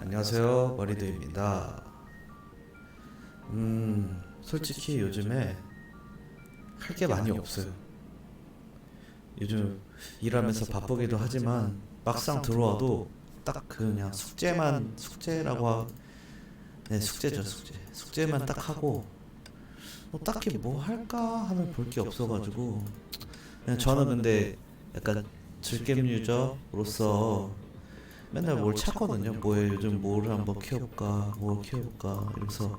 안녕하세요. 머리드입니다. 음 솔직히 요즘에 할 게 많이 없어요. 요즘 일하면서 바쁘기도 하지만 막상 들어와도 딱 그냥 숙제만 숙제라고 하... 네 숙제죠 숙제 숙제만 딱 하고. 뭐 딱히 뭐 할까 하면 볼 게 없어가지고. 그냥 저는 근데 약간 즐겜 유저로서 맨날 뭘 찾거든요. 뭐에 요즘 뭐를 한번 키워볼까, 뭘 키워볼까 이러면서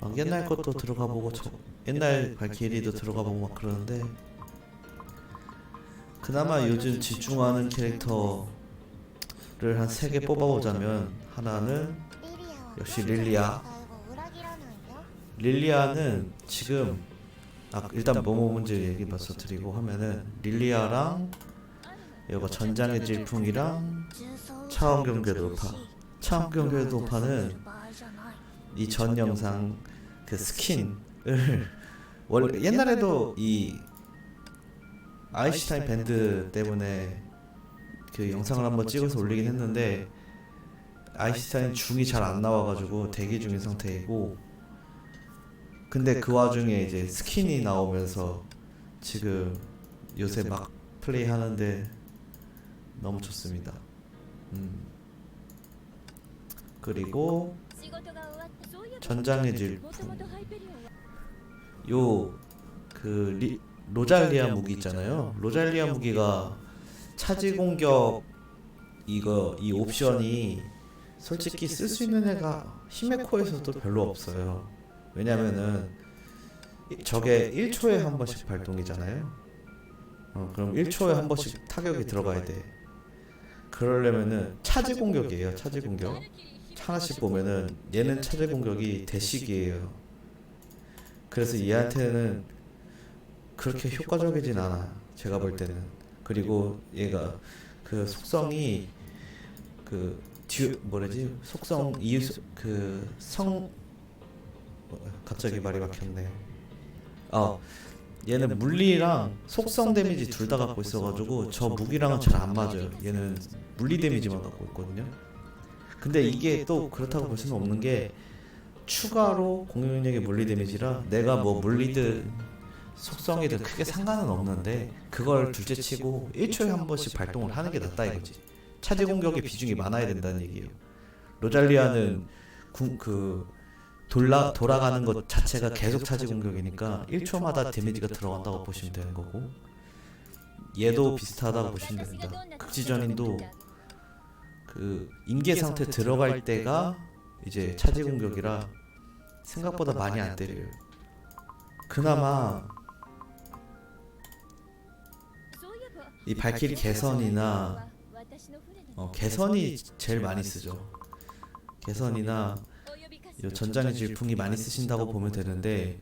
막 옛날 것도 들어가 보고 저, 옛날 발키리도 들어가 보고 막 그러는데 그나마 요즘 집중하는 캐릭터를 한 세 개 뽑아보자면 하나는 역시 릴리아. 릴리아는 지금 아 일단 뭐뭐 문제 얘기 먼저 드리고 하면은 릴리아랑 이거 전장의 질풍이랑 차원 경계 돌파. 차원 경계 돌파는 이 전 영상 그 스킨을 원래 옛날에도 이 아인슈타인 밴드 때문에 그 영상을 한번 찍어서 올리긴 했는데 아인슈타인 중이 잘 안 나와가지고 대기 중인 상태이고 근데 그 와중에 이제 스킨이 나오면서 지금 요새 막 플레이 하는데 너무 좋습니다. 음. 그리고 전장의 질풍 요그 로잘리아 무기 있잖아요. 로잘리아 무기가 차지 공격 이거 이 옵션이 솔직히 쓸 수 있는 애가 히메코에서도 별로 없어요. 왜냐면은 이- 저게 1초에 한 번씩 발동이잖아요. 어, 그럼 1초에 한 번씩 타격이 들어가야 돼. 그러려면은 차지 공격이에요. 차지 공격. 하나씩 보면은 얘는 차지 공격이 대식이에요. 그래서 얘한테는 그렇게 효과적이진 않아. 제가 볼 때는. 그리고 얘가 그 속성이 그 듀, 뭐라지? 속성 이유 그성 갑자기 말이 막혔네. 아 얘는 물리랑 속성 데미지 둘 다 갖고 있어가지고 저 무기랑은 잘 안 맞아요. 얘는 물리 데미지만 갖고 있거든요. 근데 이게 또 그렇다고 볼 수는 없는 게 추가로 공격력의 물리 데미지라 내가 뭐 물리든 속성이든 크게 상관은 없는데 그걸 둘째치고 1초에 한 번씩 발동을 하는 게 낫다 이거지. 차지 공격의 비중이 많아야 된다는 얘기예요. 로잘리아는 구, 그 돌라 돌아가는 것 자체가 계속 차지 공격이니까 1초마다 데미지가 들어간다고 보시면 되는 거고 얘도 비슷하다고 보시면 됩니다. 극지전인도 그 인계 상태 들어갈 때가 이제 차지 공격이라 생각보다 많이 안 때려요. 그나마 이 발키리 개선이나 어, 개선이 제일 많이 쓰죠. 개선이나 요 전장의 질풍이 많이 쓰신다고 보면 되는데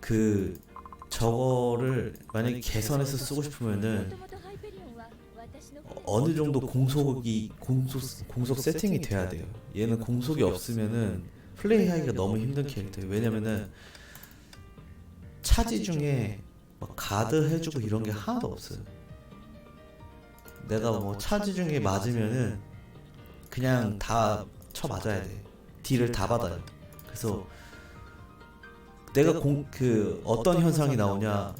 그 저거를 만약에 개선해서 쓰고 싶으면은 어느 정도 공속이 공속 공속 세팅이 돼야 돼요. 얘는 공속이 없으면은 플레이하기가 너무 힘든 캐릭터예요. 왜냐면은 차지 중에 막 가드 해주고 이런 게 하나도 없어요. 내가 뭐 차지 중에 맞으면은 그냥 다 쳐 맞아야 돼. 딜을 다 받아요. 그래서 내가 공 그 어떤 현상이 나오냐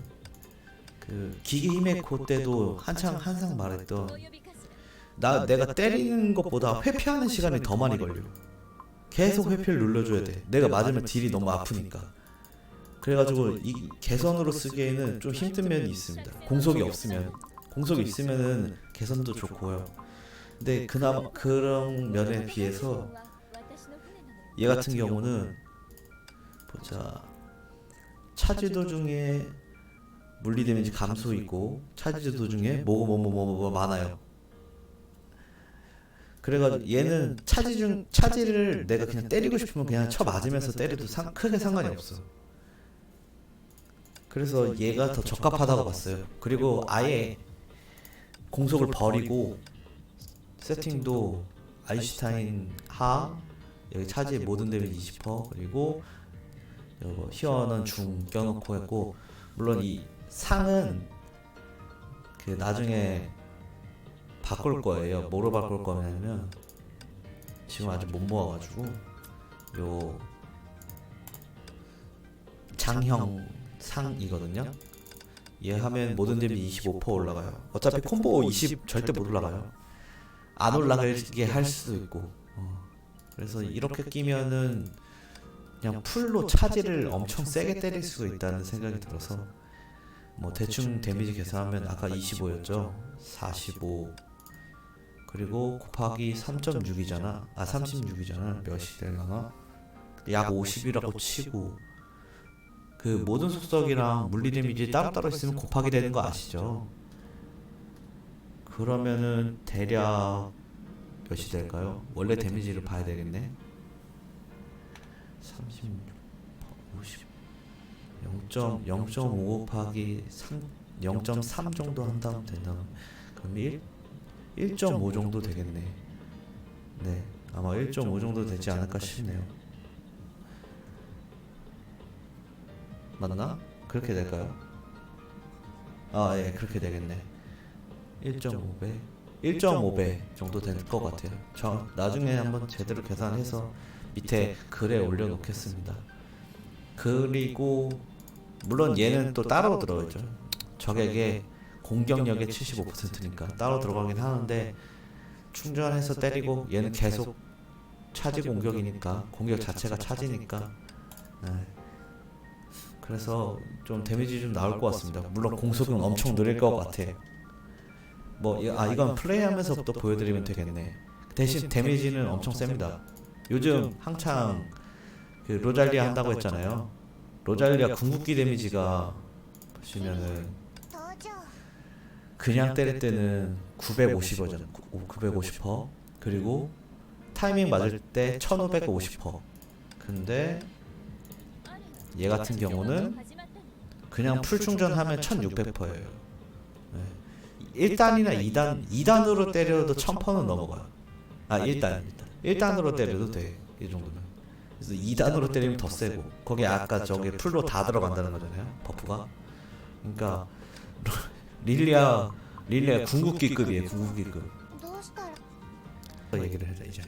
그 기계 힘의 코 때도 한창 한상 말했던 나 내가 때리는 것보다 회피하는 시간이 더 많이 걸려. 계속 회피를 눌러줘야 돼. 내가 맞으면 딜이 너무 아프니까. 그래가지고 이 개선으로 쓰기에는 좀 힘든 면이 있습니다. 공속이 없으면 공속이 있으면은 개선도 좋고요. 근데 그나마 그런 면에 비해서 얘 같은 경우는 보자 차지 도 중에 물리 데미지 감소 있고 차지 도 중에 뭐고 뭐뭐 뭐 뭐 뭐 많아요. 그래가지고 얘는 차지 중 차지를 내가 그냥 때리고 싶으면 그냥 쳐 맞으면서 때려도 상, 크게 상관이 없어. 그래서 얘가 더 적합하다고 봤어요. 그리고 아예 공속을 버리고 세팅도 아인슈타인 하 여기 차지 모든 데미지 20% 그리고 요거 히어는 중 껴놓고 했고 물론 이 상은 그 나중에 바꿀 거예요. 뭐로 바꿀 거냐면 지금 아직 못 모아가지고 요 장형 상이거든요. 얘 하면 모든 데미 25% 올라가요. 어차피 콤보 20 절대 못 올라가요. 안 올라가게 할 수도 있고. 어. 그래서 이렇게 끼면은 그냥 풀로 차지를 엄청 세게 때릴 수가 있다는 생각이 들어서 뭐 대충 데미지 계산하면 아까 25였죠. 45 그리고 곱하기 3.6이잖아. 아 36이잖아. 몇이 되려나? 약 50이라고 치고 그 모든 속성이랑 물리 데미지 따로따로 있으면 곱하기 되는 거 아시죠? 그러면은 대략 몇이 될까요? 원래 데미지를 봐야 되겠네. 36, 50, 0. 0.5 곱하기 3, 0.3 정도 한다면 된다. 그럼 1, 1.5 정도 되겠네. 네, 아마 1.5 정도 되지 않을까 싶네요. 맞나? 그렇게 될까요? 아, 예, 그렇게 되겠네. 1.5배, 1.5배 정도 될 것 같아요. 저 나중에 한번 제대로 계산해서 밑에 글에 올려놓겠습니다. 그리고 물론 얘는 또 따로 들어있죠. 적에게 공격력의 75%니까 따로 들어가긴 하는데 충전해서 때리고 얘는 계속 차지 공격이니까 공격 자체가 차지니까 네. 그래서 좀 데미지 좀 나올 것 같습니다. 물론 공속은 엄청 느릴 것 같아. 뭐 아 이건 플레이하면서부터 보여드리면 되겠네. 대신 데미지는 엄청 셉니다. 요즘 한창 그 로잘리아 한다고 했잖아요. 로잘리아 궁극기 데미지가 보시면은 그냥 때릴 때는 950%잖아. 950%. 그리고 타이밍 맞을 때 1550%. 근데 얘 같은 경우는 그냥 풀 충전하면 1600%예요. 1단이나 2단, 2단으로 때려도 1000%는 넘어가요. 아, 아 1단, 1단으로 때려도 돼. 이 그렇죠. 정도면. 그래서 2단으로 때리면 더 세고. 거기 아까 저게 풀로 다 들어간다는 거잖아요. 버프가. 그러니까, 그러니까 릴리아 릴리아 궁극기급이에요. 궁극기급. 얘기를 하자 이제.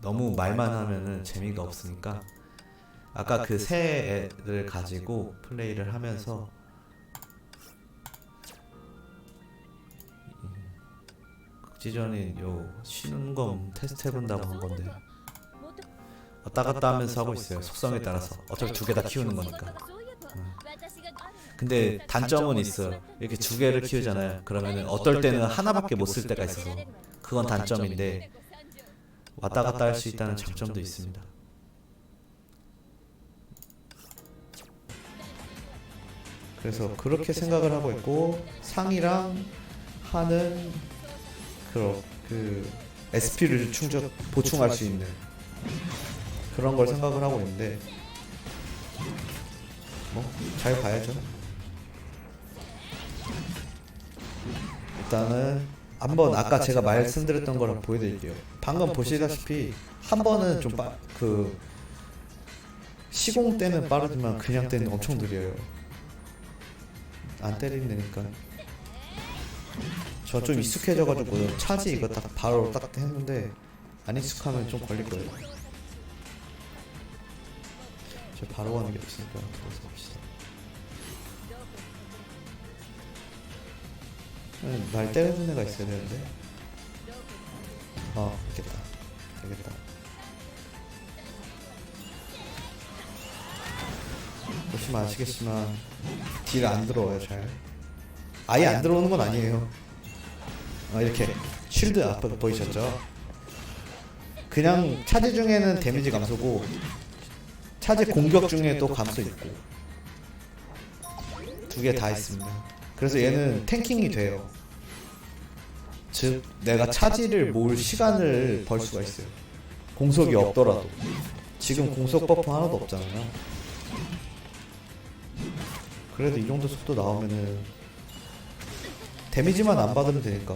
너무 말만 하면은 재미가 없으니까 아까 그새 그 애를 가지고 플레이를 하면서 극지전인 요 쉬는 검 테스트 해본다고 한 건데. 왔다 갔다 하면서 하고 있어요. 속성에 따라서. 어차피 두 개 다 키우는 거니까. 근데 단점은 있어요. 이렇게 두 개를 키우잖아요. 그러면은 어떨 때는 하나밖에 못 쓸 때가 있어서 그건 단점인데 왔다 갔다 할 수 있다는 장점도 있습니다. 그래서 그렇게 생각을 하고 있고 상이랑 하는 그, 그 SP를 충전 보충할 수 있는 그런 걸 생각을 하고 있는데 뭐 잘 봐야죠. 일단은 한번 아까 제가 말씀드렸던 거랑 보여드릴게요. 방금 보시다시피 한 번은 좀그 시공 때는 빠르지만 그냥 때는 엄청 느려요. 안 때린다니까. 저 좀 익숙해져가지고 차지 이거 딱 바로 딱 했는데 안 익숙하면 좀 걸릴 거예요. 저 바로 가는 게 없으니까 그래서 봅시다. 네, 날 때려준 애가 있어야 되는데. 어, 있겠다. 되겠다. 보시면 아시겠지만 딜 안 들어와요 잘. 아예 안 들어오는 건 아니에요. 어, 이렇게 쉴드 앞에 보이셨죠? 그냥 차지 중에는 데미지 감소고 차지 공격 중에 또 감소 있고 두 개 다 있습니다. 그래서 얘는 탱킹이 돼요. 즉 내가 차지를 모을 시간을 벌 수가 있어요. 공속이 없더라도 지금 공속 버프 하나도 없잖아요. 그래도 이 정도 속도 나오면은 데미지만 안 받으면 되니까.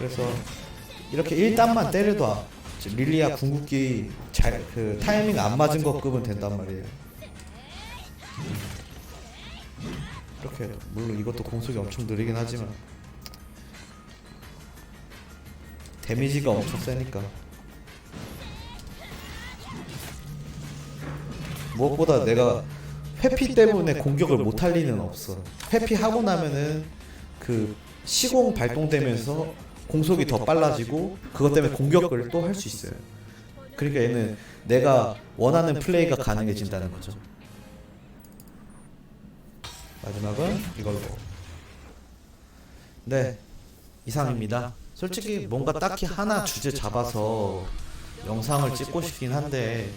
그래서 이렇게 1단만 때려도 릴리아 궁극기 잘 그 타이밍 안 맞은 것 급은 된단 말이에요. 이렇게 물론 이것도 공속이 엄청 느리긴 하지만 데미지가 엄청 세니까 무엇보다 내가 회피 때문에 공격을 못할 리는 없어. 회피하고 나면은 그 시공 발동되면서 공속이 더 빨라지고 그것 때문에 공격을 또 할 수 있어요. 그러니까 얘는 내가 원하는 플레이가 가능해진다는 거죠. 마지막은 이걸로. 네, 이상입니다. 솔직히 뭔가 딱히 하나 주제 잡아서 영상을 찍고 싶긴 한데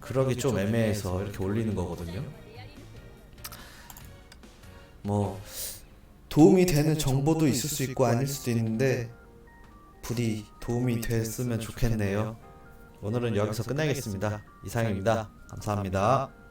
그러기 좀 애매해서 이렇게 올리는 거거든요. 뭐 도움이 되는 정보도 있을 수 있고 아닐 수도 있는데 부디 도움이 됐으면 좋겠네요. 오늘은 여기서 끝내겠습니다. 이상입니다. 감사합니다.